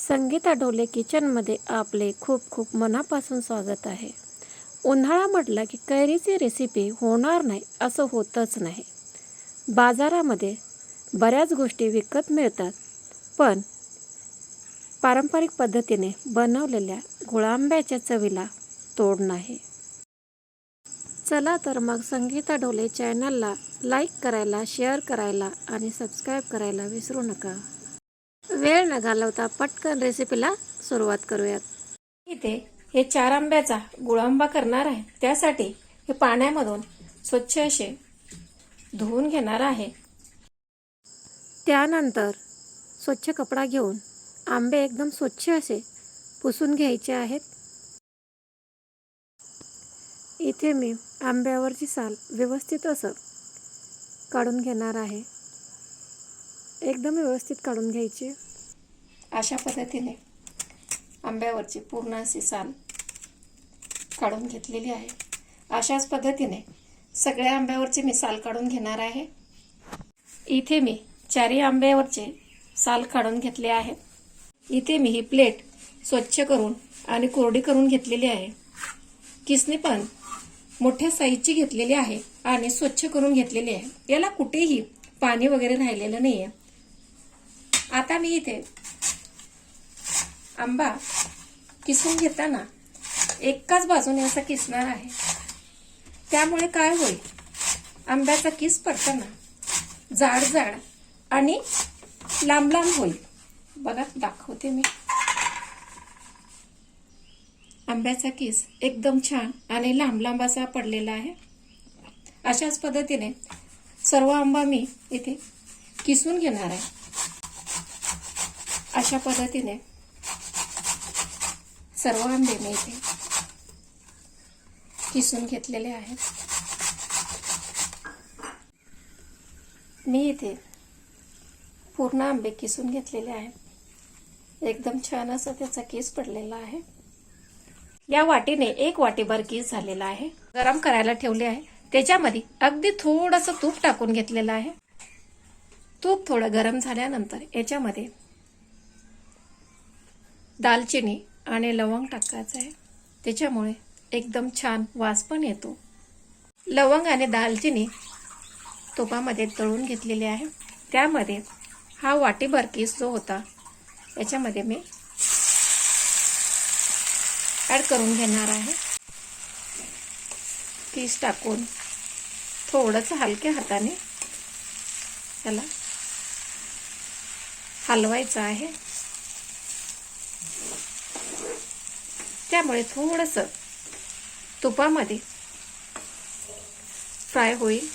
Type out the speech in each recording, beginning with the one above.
संगीता ढोले किचनमध्ये आपले खूप खूप मनापासून स्वागत आहे. उन्हाळा म्हटलं की कैरीची रेसिपी होणार नाही असं होतच नाही. बाजारामध्ये बऱ्याच गोष्टी विकत मिळतात पण पारंपरिक पद्धतीने बनवलेल्या गुळांब्याच्या चवीला तोड नाही. चला तर मग संगीता ढोले चॅनलला लाईक करायला शेअर करायला आणि सबस्क्राईब करायला विसरू नका. वेळ न घालवता पटकन रेसिपीला सुरुवात करूयात. इथे हे चार आंब्याचा गुळांबा करणार आहे. त्यासाठी हे पाण्यामधून स्वच्छ असे धुवून घेणार आहे. त्यानंतर स्वच्छ कपडा घेऊन आंबे एकदम स्वच्छ असे पुसून घ्यायचे आहेत. इथे मी आंब्यावरची साल व्यवस्थित असं काढून घेणार आहे. एकदम व्यवस्थित काढून घ्यायची. अशा पद्धतीने आंब्यावरची पूर्ण अशी साल काढून घेतलेली आहे. अशाच पद्धतीने सगळ्या आंब्यावरची मी साल काढून घेणार आहे. इथे मी चारही आंब्यावरचे साल काढून घेतले आहे इथे मी ही प्लेट स्वच्छ करून आणि कोरडी करून घेतलेली आहे. किसने पण मोठ्या साईजची घेतलेली आहे आणि स्वच्छ करून घेतलेली आहे. याला कुठेही पाणी वगैरे राहिलेलं नाही आहे आता मी इथे आंबा किसून घेताना एकाच बाजूने असा किसणार आहे. त्यामुळे काय होईल? आंब्याचा किस पडताना जाड जाड आणि लांब लांब होईल. बघा दाखवते मी. आंब्याचा किस एकदम छान आणि लांब लांब असा पडलेला आहे. अशाच पद्धतीने सर्व आंबा मी इथे किसून घेणार आहे. अशा पद्धतीने सर्व आंबे मी इथे किसून घेतलेले आहेत. मी इथे पूर्ण आंबे किसून घेतलेले आहेत. एकदम छान असं त्याचा केस पडलेला आहे. या वाटीने एक वाटीभर केस झालेला आहे. गरम करायला ठेवले आहे. त्याच्यामध्ये अगदी थोडंसं तूप टाकून घेतलेलं आहे. तूप थोडं गरम झाल्यानंतर याच्यामध्ये दालचिनी आणि लवंग टाकायचं आहे. त्याच्यामुळे एकदम छान वास पण येतो. लवंग आणि दालचिनी तुपामध्ये तळून घेतलेली आहे. त्यामध्ये हा वाटीभर केस जो होता याच्यामध्ये मी ॲड करून घेणार आहे. कीस टाकून थोडंसं हलक्या हाताने त्याला हलवायचं आहे. त्यामुळे थोडंसं तुपामध्ये फ्राय होईल.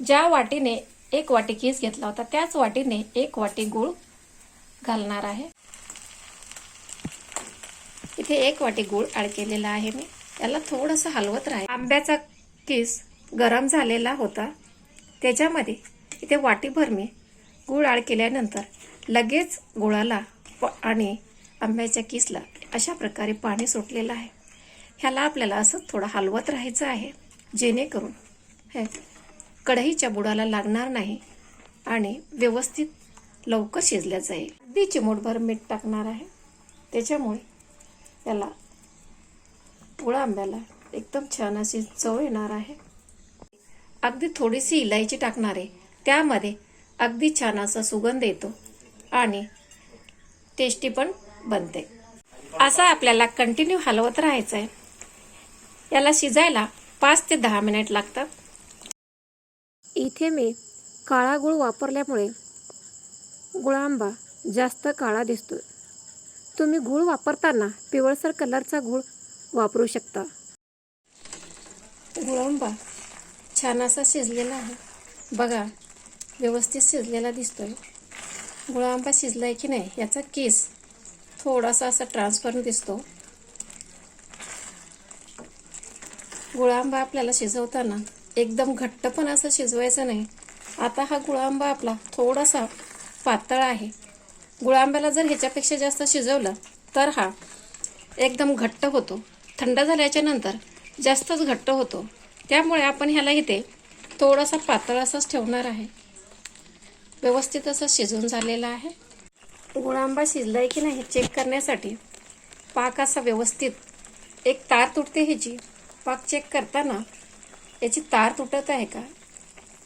ज्या वाटीने एक वाटी कीस घेतला होता त्याच वाटीने एक वाटी गूळ घालणार आहे. इथे एक वाटी गूळ ॲड केलेला आहे मी. याला थोडंसं हलवत राहील आंब्याचा किस गरम झालेला होता. त्याच्यामध्ये इथे वाटीभर मी गूळ ॲड केल्यानंतर लगेच गुळाला आणि आंब्याच्या किसला अशा प्रकारे पाणी सुटलेलं आहे. ह्याला आपल्याला असं थोडं हलवत राहायचं आहे जेणेकरून हे कढईच्या बुडाला लागणार नाही आणि व्यवस्थित लवकर शिजल्या जाईल. अगदी चिमूटभर मीठ टाकणार आहे. त्याच्यामुळे त्याला पोळा आंब्याला एकदम छान अशी चव येणार आहे. अगदी थोडीशी इलायची टाकणार आहे. त्यामध्ये अगदी छान असा सुगंध येतो आणि टेस्टी पण बनते. असं आपल्याला कंटिन्यू हलवत राहायचं आहे याला शिजायला पाच ते दहा मिनिट लागतात. इथे मी काळा गुळ वापरल्यामुळे गुळांबा जास्त काळा दिसतो तुम्ही गूळ वापरताना पिवळसर कलरचा गूळ वापरू शकता. गुळांबा छान असा शिजलेला आहे. बघा व्यवस्थित शिजलेला दिसतोय. गुळांबा शिजलाय की नाही याचा केस थोडासा असा ट्रान्सफर दिसतो. गुळांबा आपल्याला शिजवताना एकदम घट्ट पण असं शिजवायचं नाही. आता हा गुळांबा आपला थोडासा पातळ आहे. गुळांब्याला जर ह्याच्यापेक्षा जास्त शिजवलं तर हा एकदम घट्ट होतो. थंड झाल्याच्यानंतर जास्तच घट्ट होतो. त्यामुळे आपण ह्याला इथे थोडासा पातळ असाच ठेवणार आहे. व्यवस्थित असं शिजून झालेलं आहे. गुळांबा शिजलाय की नाही चेक करण्यासाठी पाक असा व्यवस्थित एक तार तुटते ह्याची. पाक चेक करताना याची तार तुटत आहे का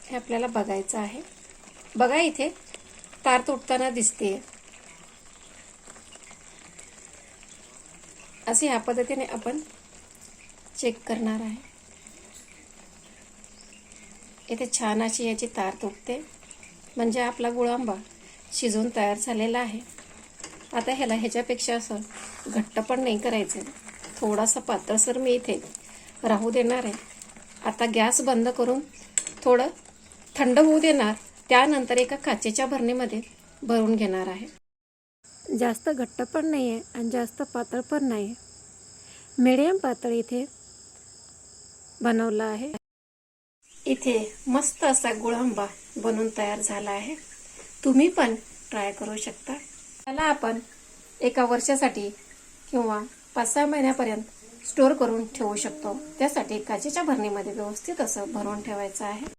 हे आपल्याला बघायचं आहे. बघा इथे तार तुटताना दिसते. असे ह्या पद्धतीने आपण चेक करणार आहे. इथे छान अशी याची तार तुटते. म्हणजे आपला गुळांबा शिजून तयार झालेला आहे. आता ह्याला ह्याच्यापेक्षा असं घट्ट पण नाही करायचं. थोडासा पातळसर मी इथे राहू देणार आहे. आता गॅस बंद करून थोडं थंड होऊ देणार. त्यानंतर एका काचेच्या भरणीमध्ये भरून घेणार आहे. जास्त घट्ट पण नाही आहे आणि जास्त पातळ पण नाही आहे मिडियम पातळ इथे बनवलं आहे. इथे मस्त असा गुळांबा बनून तयार झाला आहे. तुम्ही पण ट्राय करू शकता. त्याला आपण एका वर्षासाठी किंवा पाच सहा महिन्यापर्यंत स्टोअर करून ठेवू शकतो. त्यासाठी काचेच्या भरणीमध्ये व्यवस्थित असं भरून ठेवायचं आहे.